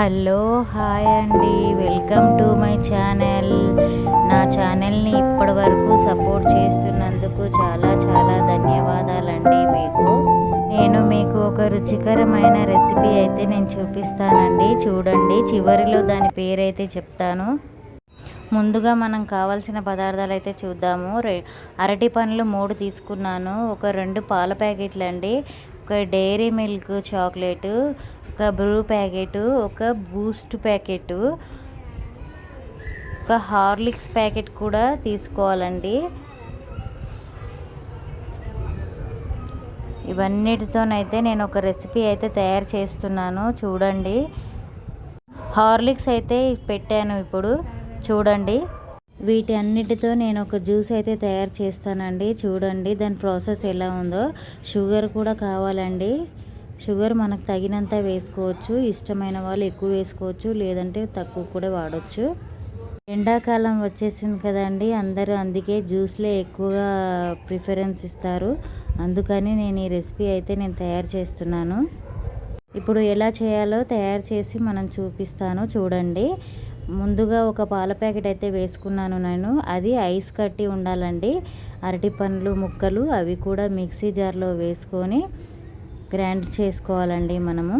Hello hi అండి. Welcome to my channel. నా ఛానల్ని ఇప్పటి వరకు సపోర్ట్ చేస్తున్నందుకు చాలా చాలా ధన్యవాదాలండి మీకు. నేను మీకు ఒక రుచికరమైన రెసిపీ అయితే నేను చూపిస్తానండి. చూడండి చివరిలో దాని పేరైతే చెప్తాను. ముందుగా మనం కావాల్సిన పదార్థాలు అయితే చూద్దాము. రె అరటి పండ్లు మూడు తీసుకున్నాను. ఒక రెండు పాల ప్యాకెట్లు అండి ఒక డైరీ మిల్క్ చాక్లెట్ ఒక బ్రూ ప్యాకెట్ ఒక బూస్ట్ ప్యాకెట్ ఒక హార్లిక్స్ ప్యాకెట్ కూడా తీసుకోవాలండి. ఇవన్నిటితోనైతే నేను ఒక రెసిపీ అయితే తయారు చేస్తున్నాను. చూడండి. హార్లిక్స్ అయితే పెట్టాను ఇప్పుడు. చూడండి. వీటి అన్నిటితో నేను ఒక జ్యూస్ అయితే తయారు చేస్తానండి. చూడండి దాని ప్రాసెస్ ఎలా ఉందో. షుగర్ కూడా కావాలండి. షుగర్ మనకు తగినంత వేసుకోవచ్చు. ఇష్టమైన వాళ్ళు ఎక్కువ వేసుకోవచ్చు. లేదంటే తక్కువ కూడా వాడచ్చు. ఎండాకాలం వచ్చేసింది కదండి. అందరూ అందుకే జ్యూస్లే ఎక్కువగా ప్రిఫరెన్స్ ఇస్తారు. అందుకని నేను ఈ రెసిపీ అయితే నేను తయారు చేస్తున్నాను. ఇప్పుడు ఎలా చేయాలో తయారు చేసి మనం చూపిస్తాను. చూడండి. ముందుగా ఒక పాల ప్యాకెట్ అయితే వేసుకున్నాను నేను. అది ఐస్ కట్టి ఉండాలండి. అరటి పండ్లు ముక్కలు అవి కూడా మిక్సీ జార్లో వేసుకొని గ్రైండ్ చేసుకోవాలండి మనము.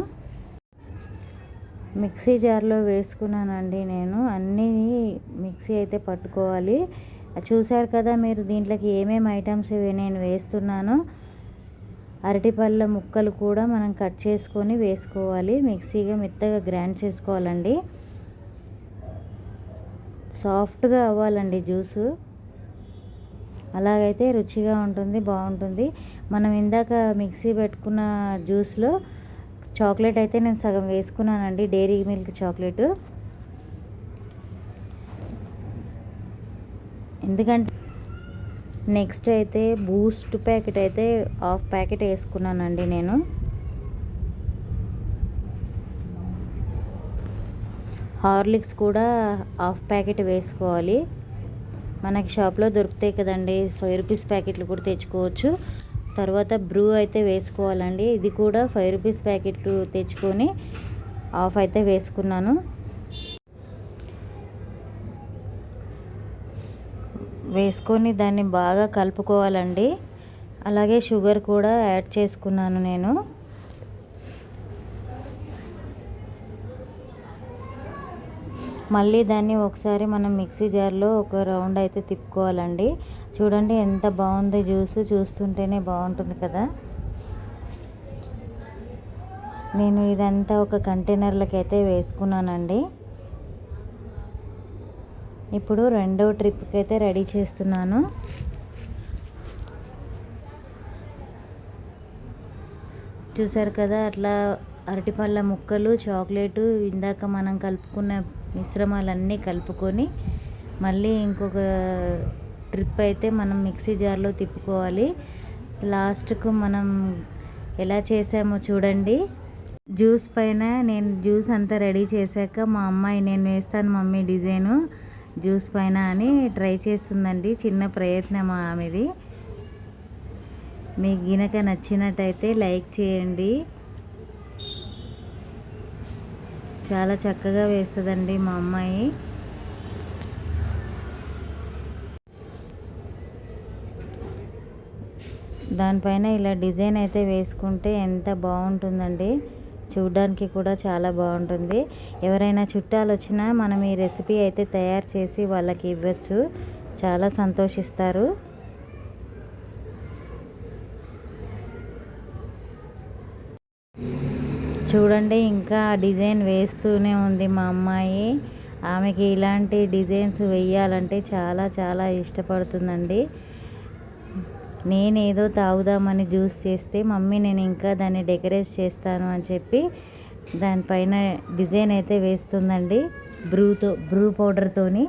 మిక్సీ జార్లో వేసుకున్నానండి నేను. అన్నీ మిక్సీ అయితే పట్టుకోవాలి. చూశారు కదా మీరు దీంట్లోకి ఏమేమి ఐటమ్స్ నేను వేస్తున్నానో. అరటిపళ్ళ ముక్కలు కూడా మనం కట్ చేసుకొని వేసుకోవాలి. మిక్సీగా మెత్తగా గ్రైండ్ చేసుకోవాలండి. సాఫ్ట్గా అవ్వాలండి జ్యూసు. అలాగైతే రుచిగా ఉంటుంది బాగుంటుంది. మనం ఇందాక మిక్సీ పెట్టుకున్న జ్యూస్లో చాక్లెట్ అయితే నేను సగం వేసుకున్నానండి డైరీ మిల్క్ చాక్లెట్. ఎందుకంటే నెక్స్ట్ అయితే బూస్ట్ ప్యాకెట్ అయితే హాఫ్ ప్యాకెట్ వేసుకున్నానండి నేను. హార్లిక్స్ కూడా హాఫ్ ప్యాకెట్ వేసుకోవాలి. మనకి షాప్లో దొరుకుతాయి కదండి. ఫైవ్ రూపీస్ ప్యాకెట్లు కూడా తెచ్చుకోవచ్చు. తర్వాత బ్రూ అయితే వేసుకోవాలండి. ఇది కూడా ఫైవ్ రూపీస్ ప్యాకెట్లు తెచ్చుకొని హాఫ్ అయితే వేసుకున్నాను. వేసుకొని దాన్ని బాగా కలుపుకోవాలండి. అలాగే షుగర్ కూడా యాడ్ చేసుకున్నాను నేను. మళ్ళీ దాన్ని ఒకసారి మనం మిక్సీ జార్లో ఒక రౌండ్ అయితే తిప్పుకోవాలండి. చూడండి ఎంత బాగుంది జ్యూస్ చూస్తుంటేనే బాగుంటుంది కదా. నేను ఇదంతా ఒక కంటైనర్లకి అయితే వేసుకున్నానండి. ఇప్పుడు రెండో ట్రిప్కి అయితే రెడీ చేస్తున్నాను. చూసారు కదా అట్లా అరటిపళ్ళ ముక్కలు చాక్లెట్ ఇందాక మనం కలుపుకున్న మిశ్రమాలన్నీ కలుపుకొని మళ్ళీ ఇంకొక ట్రిప్ అయితే మనం మిక్సీ జార్లో తిప్పుకోవాలి. లాస్ట్కు మనం ఎలా చేసామో చూడండి. జ్యూస్ పైన నేను జ్యూస్ అంతా రెడీ చేశాక మా అమ్మాయి నేను వేస్తాను మమ్మీ డిజైను జ్యూస్ పైన అని ట్రై చేస్తుందండి. చిన్న ప్రయత్నం ఆమెది. మీకు గినక నచ్చినట్టయితే లైక్ చేయండి. చాలా చక్కగా వేస్తుందండి మా అమ్మాయి. దానిపైన ఇలా డిజైన్ అయితే వేసుకుంటే ఎంత బాగుంటుందండి. చూడడానికి కూడా చాలా బాగుంటుంది. ఎవరైనా చుట్టాలు వచ్చినా మనం ఈ రెసిపీ అయితే తయారు చేసి వాళ్ళకి ఇవ్వచ్చు. చాలా సంతోషిస్తారు. చూడండి ఇంకా డిజైన్ వేస్తూనే ఉంది మా అమ్మాయి. ఆమెకి ఇలాంటి డిజైన్స్ వేయాలంటే చాలా చాలా ఇష్టపడుతుందండి. నేనేదో తాగుదామని జ్యూస్ చేస్తే మమ్మీ నేను ఇంకా దాన్ని డెకరేట్ చేస్తాను అని చెప్పి దానిపైన డిజైన్ అయితే వేస్తుందండి బ్రూతో బ్రూ పౌడర్తోని.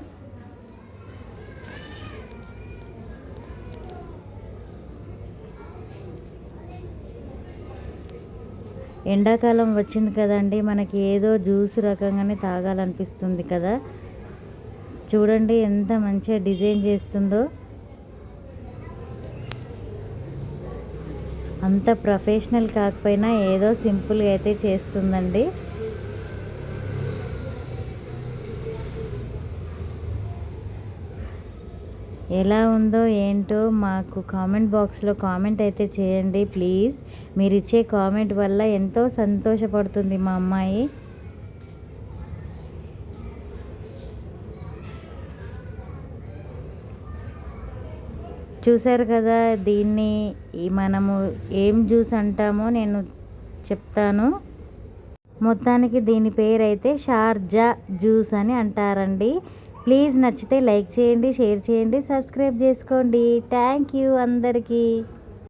ఎండాకాలం వచ్చింది కదండి మనకి ఏదో జ్యూస్ రకంగానే తాగాలనిపిస్తుంది కదా. చూడండి ఎంత మంచిగా డిజైన్ చేస్తుందో. అంత ప్రొఫెషనల్ కాకపోయినా ఏదో సింపుల్గా అయితే చేస్తుందండి. ఎలా ఉందో ఏంటో మాకు కామెంట్ బాక్స్లో కామెంట్ అయితే చేయండి ప్లీజ్. మీరు ఇచ్చే కామెంట్ వల్ల ఎంతో సంతోషపడుతుంది మా అమ్మాయి. చూశారు కదా దీన్ని ఈ మనము ఏం జ్యూస్ అంటామో నేను చెప్తాను. మొత్తానికి దీని పేరు అయితే షార్జా జ్యూస్ అని అంటారండి. ప్లీజ్ నచ్చితే లైక్ చేయండి షేర్ చేయండి సబ్స్క్రైబ్ చేసుకోండి. థ్యాంక్ యూ అందరికీ.